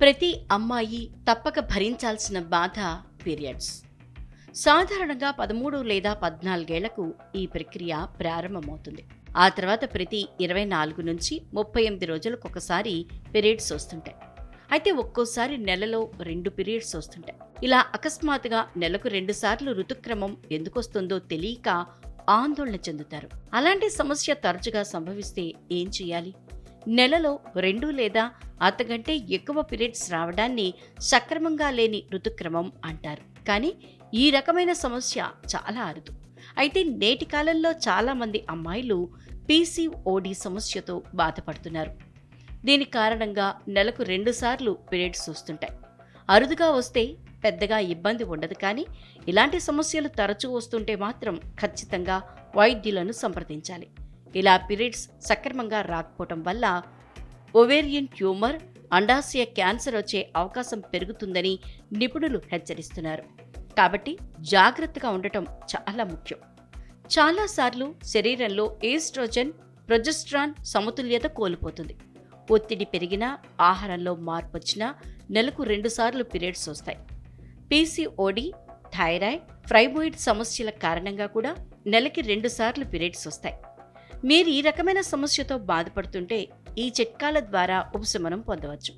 ప్రతి అమ్మాయి తప్పక భరించాల్సిన బాధ పీరియడ్స్. సాధారణంగా పదమూడు లేదా పద్నాలుగేళ్ళకు ఈ ప్రక్రియ ప్రారంభమవుతుంది. ఆ తర్వాత ప్రతి ఇరవై నాలుగు నుంచి ముప్పై ఎనిమిది రోజులకు ఒకసారి పీరియడ్స్ వస్తుంటాయి. అయితే ఒక్కోసారి నెలలో రెండు పీరియడ్స్ వస్తుంటాయి. ఇలా అకస్మాత్తుగా నెలకు రెండు సార్లు ఋతుక్రమం ఎందుకొస్తుందో తెలియక ఆందోళన చెందుతారు. అలాంటి సమస్య తరచుగా సంభవిస్తే ఏం చేయాలి? నెలలో రెండు లేదా అంతకంటే ఎక్కువ పీరియడ్స్ రావడాన్ని సక్రమంగా లేని ఋతుక్రమం అంటారు. కానీ ఈ రకమైన సమస్య చాలా అరుదు. అయితే నేటి కాలంలో చాలామంది అమ్మాయిలు పీసీఓడి సమస్యతో బాధపడుతున్నారు. దీని కారణంగా నెలకు రెండుసార్లు పీరియడ్స్ వస్తుంటాయి. అరుదుగా వస్తే పెద్దగా ఇబ్బంది ఉండదు కానీ ఇలాంటి సమస్యలు తరచూ వస్తుంటే మాత్రం ఖచ్చితంగా వైద్యులను సంప్రదించాలి. ఇలా పీరియడ్స్ సక్రమంగా రాకపోవటం వల్ల ఒవేరియన్ ట్యూమర్ అండాశయ క్యాన్సర్ వచ్చే అవకాశం పెరుగుతుందని నిపుణులు హెచ్చరిస్తున్నారు. కాబట్టి జాగ్రత్తగా ఉండటం చాలా ముఖ్యం. చాలాసార్లు శరీరంలో ఈస్ట్రోజన్ ప్రొజెస్ట్రాన్ సమతుల్యత కోల్పోతుంది. ఒత్తిడి పెరిగినా ఆహారంలో మార్పు వచ్చినా నెలకు రెండుసార్లు పీరియడ్స్ వస్తాయి. పీసీఓడి థైరాయిడ్ ఫ్రైబోయిడ్ సమస్యల కారణంగా కూడా నెలకి రెండుసార్లు పీరియడ్స్ వస్తాయి. మీరు ఈ రకమైన సమస్యతో బాధపడుతుంటే ఈ చిట్కాల ద్వారా ఉపశమనం పొందవచ్చు.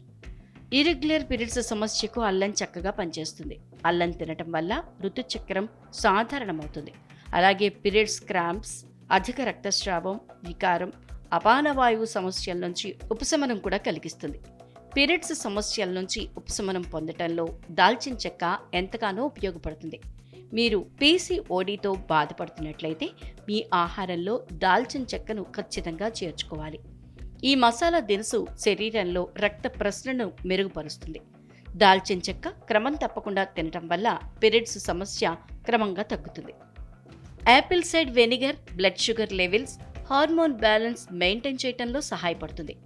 ఇరెగ్యులర్ పీరియడ్స్ సమస్యకు అల్లం చక్కగా పనిచేస్తుంది. అల్లం తినటం వల్ల ఋతుచక్రం సాధారణమవుతుంది. అలాగే పీరియడ్స్ క్రాంప్స్ అధిక రక్తస్రావం వికారం అపానవాయువు సమస్యల నుంచి ఉపశమనం కూడా కలిగిస్తుంది. పీరియడ్స్ సమస్యల నుంచి ఉపశమనం పొందటంలో దాల్చిన చెక్క ఎంతగానో ఉపయోగపడుతుంది. మీరు పీసీఓడితో బాధపడుతున్నట్లయితే మీ ఆహారంలో దాల్చిన చెక్కను ఖచ్చితంగా చేర్చుకోవాలి. ఈ మసాలా దినుసు శరీరంలో రక్త ప్రసరణను మెరుగుపరుస్తుంది. దాల్చిన చెక్క క్రమం తప్పకుండా తినటం వల్ల పీరియడ్స్ సమస్య క్రమంగా తగ్గుతుంది. Apple cider vinegar blood sugar levels hormone balance maintain చేయటంలో సహాయపడుతుంది.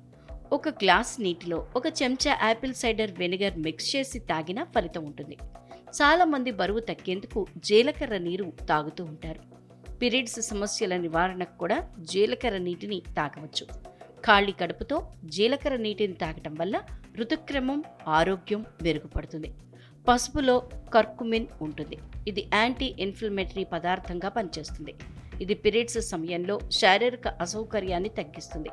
ఒక గ్లాస్ నీటిలో ఒక చెంచా యాపిల్ సైడర్ వెనిగర్ మిక్స్ చేసి తాగినా ఫలితం ఉంటుంది. చాలామంది బరువు తగ్గేందుకు జీలకర్ర నీరు తాగుతూ ఉంటారు. పీరియడ్స్ సమస్యల నివారణకు కూడా జీలకర్ర నీటిని తాగవచ్చు. ఖాళీ కడుపుతో జీలకర్ర నీటిని తాగటం వల్ల ఋతుక్రమం ఆరోగ్యం మెరుగుపడుతుంది. పసుపులో కర్కుమిన్ ఉంటుంది. ఇది యాంటీ ఇన్ఫ్లమేటరీ పదార్థంగా పనిచేస్తుంది. ఇది పీరియడ్స్ సమయంలో శారీరక అసౌకర్యాన్ని తగ్గిస్తుంది.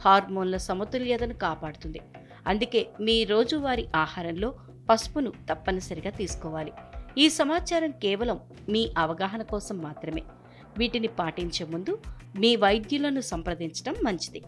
హార్మోన్ల సమతుల్యతను కాపాడుతుంది. అందుకే మీ రోజువారీ ఆహారంలో పసుపును తప్పనిసరిగా తీసుకోవాలి. ఈ సమాచారం కేవలం మీ అవగాహన కోసం మాత్రమే. వీటిని పాటించే ముందు మీ వైద్యులను సంప్రదించడం మంచిది.